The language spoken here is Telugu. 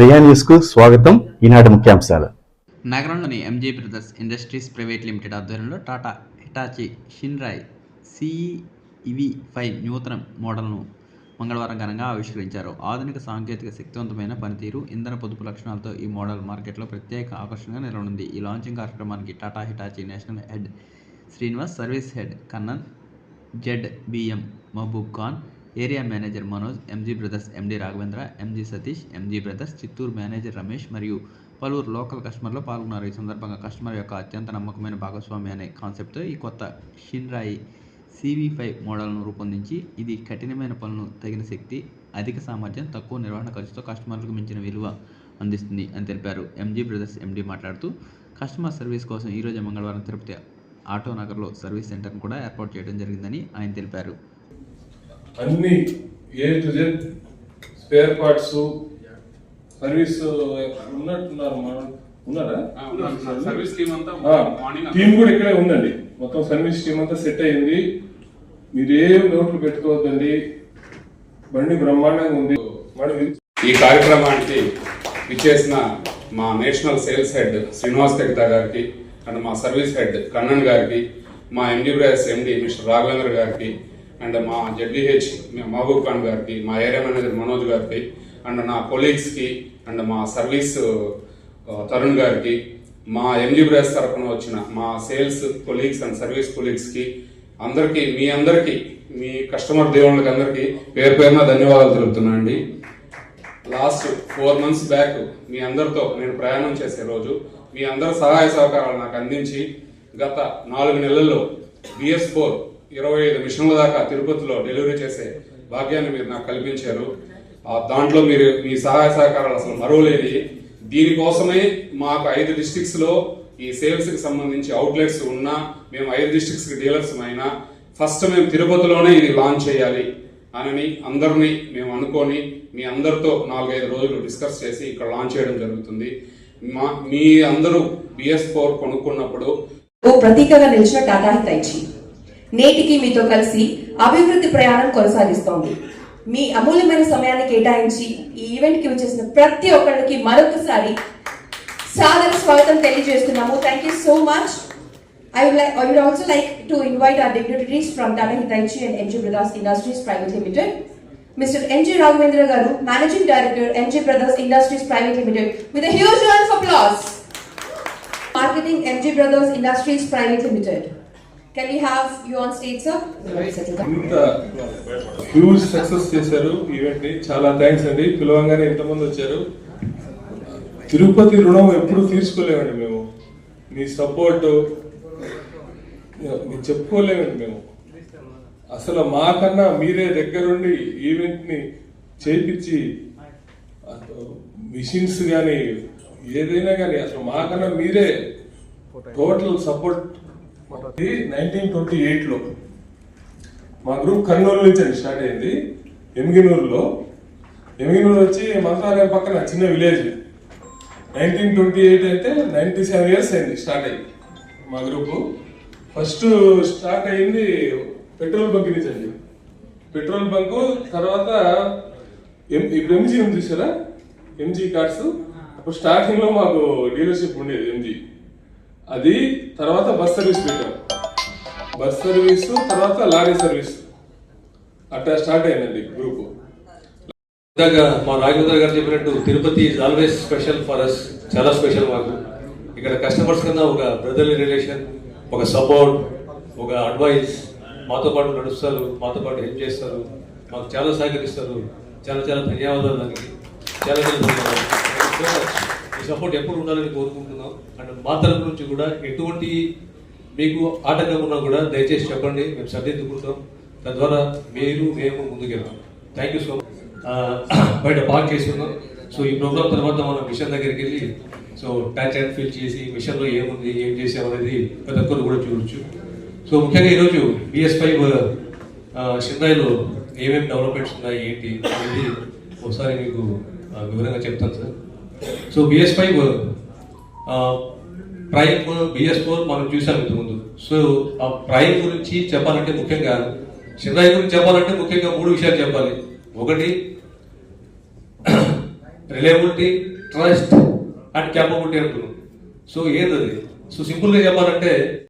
ప్రియాన్యూస్కు స్వాగతం. ఈనాటి ముఖ్యాంశాలు. నగరంలోని MG Brothers Industries Private Limited ఆధ్వర్యంలో Tata Hitachi Shinrai CEV five నూతన మోడల్ను మంగళవారం ఘనంగా ఆవిష్కరించారు. ఆధునిక సాంకేతిక శక్తివంతమైన పనితీరు ఇంధన పొదుపు లక్షణాలతో ఈ మోడల్ మార్కెట్లో ప్రత్యేక ఆకర్షణగా నిలవనుంది. ఈ లాంచింగ్ కార్యక్రమానికి Tata Hitachi national head Srinivas service head Kannan Z BM Mahboob Khan area manager Manoj MG brothers MD Raghavendra MG Satish MG brothers Chittoor manager Ramesh మరియు పలువురు లోకల్ కస్టమర్లు పాల్గొన్నారు. ఈ సందర్భంగా కస్టమర్ యొక్క అత్యంత నమ్మకమైన భాగస్వామి అనే కాన్సెప్ట్తో ఈ కొత్త షిన్రాయి సివి ఫైవ్ మోడల్ను రూపొందించి ఇది కఠినమైన పనులు తగిన శక్తి అధిక సామర్థ్యం తక్కువ నిర్వహణ ఖర్చుతో కస్టమర్లకు మించిన విలువ అందిస్తుంది అని తెలిపారు. ఎంజీ బ్రదర్స్ ఎండి మాట్లాడుతూ కస్టమర్ సర్వీస్ కోసం ఈరోజు మంగళవారం తిరుపతి ఆటో నగర్లో సర్వీస్ సెంటర్ను కూడా ఏర్పాటు చేయడం జరిగిందని ఆయన తెలిపారు. అన్ని A to Z spare parts service ఉన్నట్టున్నారు మన- ఉన్నారా? సర్వీస్ టీమ్ అంతా ఆ, మార్నింగ్ టీం కూడా ఇక్కడే ఉందండి. మొత్తం సర్వీస్ టీం అంతా సెట్ అయింది. మీరు ఏం నోట్లు పెట్టుకోవద్దండి. బండి బ్రహ్మాండంగా ఉంది. ఈ కార్యక్రమానికి ఇచ్చేసిన మా నేషనల్ సేల్స్ హెడ్ శ్రీనివాస్ తెగతా గారికి అండ్ మా సర్వీస్ హెడ్ కన్నన్ గారికి మా MD bros MD mister Raghavendra గారికి అండ్ మా జడ్బిహెచ్ మహబూబ్ ఖాన్ గారికి మా ఏరియా మేనేజర్ మనోజ్ గారికి అండ్ నా కొలీగ్స్కి అండ్ మా సర్వీస్ తరుణ్ గారికి మా ఎంజీ బ్రాస్ తరఫున వచ్చిన మా సేల్స్ కొలీగ్స్ అండ్ సర్వీస్ కొలీగ్స్కి అందరికీ మీ అందరికీ మీ కస్టమర్ దేవుళ్ళకి అందరికీ పేరు పేరున ధన్యవాదాలు తెలుపుతున్నా అండి. లాస్ట్ ఫోర్ మంత్స్ బ్యాక్ మీ అందరితో నేను ప్రయాణం చేసే రోజు మీ అందరి సహాయ సహకారాలు నాకు అందించి గత నాలుగు నెలల్లో బిఎస్ ఫోర్ ఇరవై ఐదు మిషన్ల దాకా తిరుపతిలో డెలివరీ చేసే భాగ్యాన్ని మీరు నాకు కల్పించారు. దాంట్లో మీరు మీ సహాయ సహకారాలు అసలు మరవలేని దీనికోసమే మాకు ఐదు డిస్టిక్స్లో లో ఈ సేల్స్కి సంబంధించి అవుట్లెట్స్ ఉన్నా మేము ఐదు డిస్టిక్స్కి కి డీలర్స్ అయినా ఫస్ట్ మేము తిరుపతిలోనే ఇది లాంచ్ చేయాలి అని అందరినీ మేము అనుకొని మీ అందరితో నాలుగైదు రోజులు డిస్కస్ చేసి ఇక్కడ లాంచ్ చేయడం జరుగుతుంది. మా మీ అందరూ బిఎస్ ఫోర్ కొనుక్కున్నప్పుడు ఓ ప్రతీకగా నిలిచిన టాటా హితైచి నేటికి మీతో కలిసి అభివృద్ధి ప్రయాణం కొనసాగిస్తోంది. మీ అమూల్యమైన సమయాన్ని కేటాయించి ఈ ఈవెంట్కి వచ్చేసిన ప్రతి ఒక్కరికి మరొకసారి సాదర స్వాగతం తెలియజేస్తున్నాము. Thank you so much I would like I would also like to invite our dignitaries from Tata Hitachi and MG brothers industries private limited mister MG Raghavendra garu managing director MG brothers industries private limited with huge of loss marketing MG brothers industries private limited Can we have you on stage, sir? Huge success చేశారు ఈవెంట్ని. చాలా థ్యాంక్స్ అండి. పిలవంగానే ఇంతమంది వచ్చారు. తిరుపతి రుణం ఎప్పుడు తీర్చుకోలేమండి మేము. మీ సపోర్ట్ మీరు చెప్పుకోలేమండి మేము. అసలు మాకన్నా మీరే దగ్గరుండి ఈవెంట్ని చేపించి మిషన్స్ కానీ ఏదైనా కానీ అసలు మాకన్నా మీరే టోటల్ సపోర్ట్ నైన్టీన్ ట్వంటీ ఎయిట్లో మా గ్రూప్ కర్నూలు నుంచి అండి స్టార్ట్ అయింది. ఎమిగినూరులో ఎమిగినూరు వచ్చి మంత్రాలయం పక్కన చిన్న విలేజ్. నైన్టీన్ ట్వంటీ ఎయిట్ అయితే నైన్టీ సెవెన్ ఇయర్స్ అయింది స్టార్ట్ అయ్యి మా గ్రూప్. ఫస్ట్ స్టార్ట్ అయింది పెట్రోల్ బంక్ నుంచి అండి. పెట్రోల్ బంక్ తర్వాత ఎం- ఇప్పుడు ఎంజీ ఉంది చూసారా? ఎంజీ కార్స్ అప్పుడు స్టార్టింగ్లో మాకు డీలర్షిప్ ఉండేది ఎంజీ అది తర్వాత బస్ సర్వీస్ పెట్టాం. బస్ సర్వీస్ తర్వాత లారీ సర్వీస్. అట్లా స్టార్ట్ అయిందండి గ్రూప్. ఇందాక మా రాఘవేంద్ర గారు చెప్పినట్టు Tirupati is always special for us చాలా స్పెషల్ మాకు. ఇక్కడ కస్టమర్స్ కన్నా ఒక బ్రదర్లీ రిలేషన్ ఒక సపోర్ట్ ఒక అడ్వైస్ మాతో పాటు నడుస్తారు మాతో పాటు హెల్ప్ చేస్తారు. మాకు చాలా సహకరిస్తారు. చాలా చాలా ధన్యవాదాలు దానికి చాలా చాలా ధన్యవాదాలు. సపోర్ట్ ఎప్పుడు ఉండాలని కోరుకుంటున్నాం. అండ్ మా తరపు నుంచి కూడా ఎటువంటి మీకు ఆటంకం ఉన్నా కూడా దయచేసి చెప్పండి. మేము సరిదిద్దుకుంటాం. తద్వారా మీరు మేము ముందుకెళ్తాం. థ్యాంక్ యూ సో మచ్ బయట పార్క్ చేసి ఉన్నాం సో ఈ ప్రోగ్రామ్ తర్వాత మనం మిషన్ దగ్గరికి వెళ్ళి సో టచ్ అండ్ ఫీల్ చేసి మిషన్లో ఏముంది ఏం చేసాం అనేది ప్రతి ఒక్కరు కూడా చూడొచ్చు. సో ముఖ్యంగా ఈరోజు బిఎస్ ఫైవ్ చెన్నైలో ఏమేమి డెవలప్మెంట్స్ ఉన్నాయి ఏంటి అనేది ఒకసారి మీకు వివరంగా చెప్తాను sir so BS five prime BS four మనం చూసాం ఇంతకుముందు. సో ఆ ప్రైమ్ గురించి చెప్పాలంటే ముఖ్యంగా చెన్నై గురించి చెప్పాలంటే ముఖ్యంగా మూడు విషయాలు చెప్పాలి. ఒకటి రిలయబిలిటీ ట్రస్ట్ అండ్ క్యాపబిలిటీ అంటున్నాం సో ఏంది సో సింపుల్గా చెప్పాలంటే